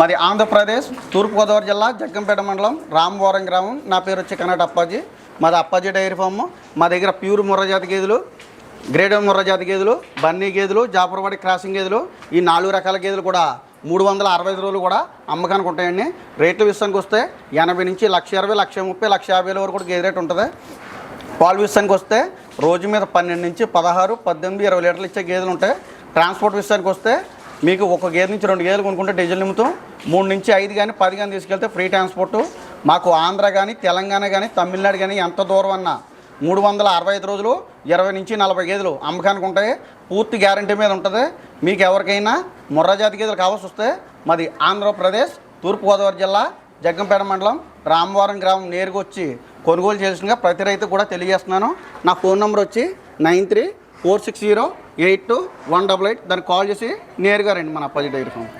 మాది ఆంధ్రప్రదేశ్ తూర్పుగోదావరి జిల్లా జగ్గంపేట మండలం రామవరం గ్రామం. నా పేరు వచ్చి కన్నడ అప్పాజీ. మాది అప్పాజీ డైరీ ఫామ్. మా దగ్గర ప్యూర్ ముర్రజాతి గేదెలు గ్రేడ్ ముర్రజాతి గేదెలు బన్నీ గేదెలు జాపురవాడి క్రాసింగ్ గేదెలు ఈ నాలుగు రకాల గేదెలు కూడా మూడు వందల అరవై ఐదు రోజులు కూడా అమ్మకానికి ఉంటాయండి. రేట్ల విషయానికి వస్తే ఎనభై నుంచి లక్ష ఇరవై లక్ష ముప్పై లక్ష యాభై వరకు కూడా గేదె రేట్ ఉంటుంది. పాలు విషయానికి వస్తే రోజు మీద పన్నెండు నుంచి పదహారు పద్దెనిమిది ఇరవై లీటర్లు ఇచ్చే గేదెలు ఉంటాయి. ట్రాన్స్పోర్ట్ విషయానికి వస్తే మీకు ఒక గేదె నుంచి రెండు గేదెలు కొనుక్కుంటే డీజిల్ నింపుతాం మూడు నుంచి ఐదు కానీ పది కానీ తీసుకెళ్తే ఫ్రీ ట్రాన్స్పోర్ట్. మాకు ఆంధ్ర కానీ తెలంగాణ కానీ తమిళనాడు కానీ ఎంత దూరం అన్నా మూడు వందల అరవై ఐదు రోజులు ఇరవై నుంచి నలభై గేదెలు అమ్మకానికి ఉంటాయి. పూర్తి గ్యారంటీ మీద ఉంటుంది. మీకు ఎవరికైనా ముర్రజాతి గేదెలు కావాల్సి వస్తే మాది ఆంధ్రప్రదేశ్ తూర్పుగోదావరి జిల్లా జగ్గంపేట మండలం రామవరం గ్రామం నేరుగా వచ్చి కొనుగోలు చేసిన ప్రతి రైతు కూడా తెలియజేస్తున్నాను. నా ఫోన్ నెంబర్ వచ్చి nine three four six zero eight two one double eight దానికి కాల్ చేసి నేరుగా రండి మన అప్పాజీ డైరీ ఫామ్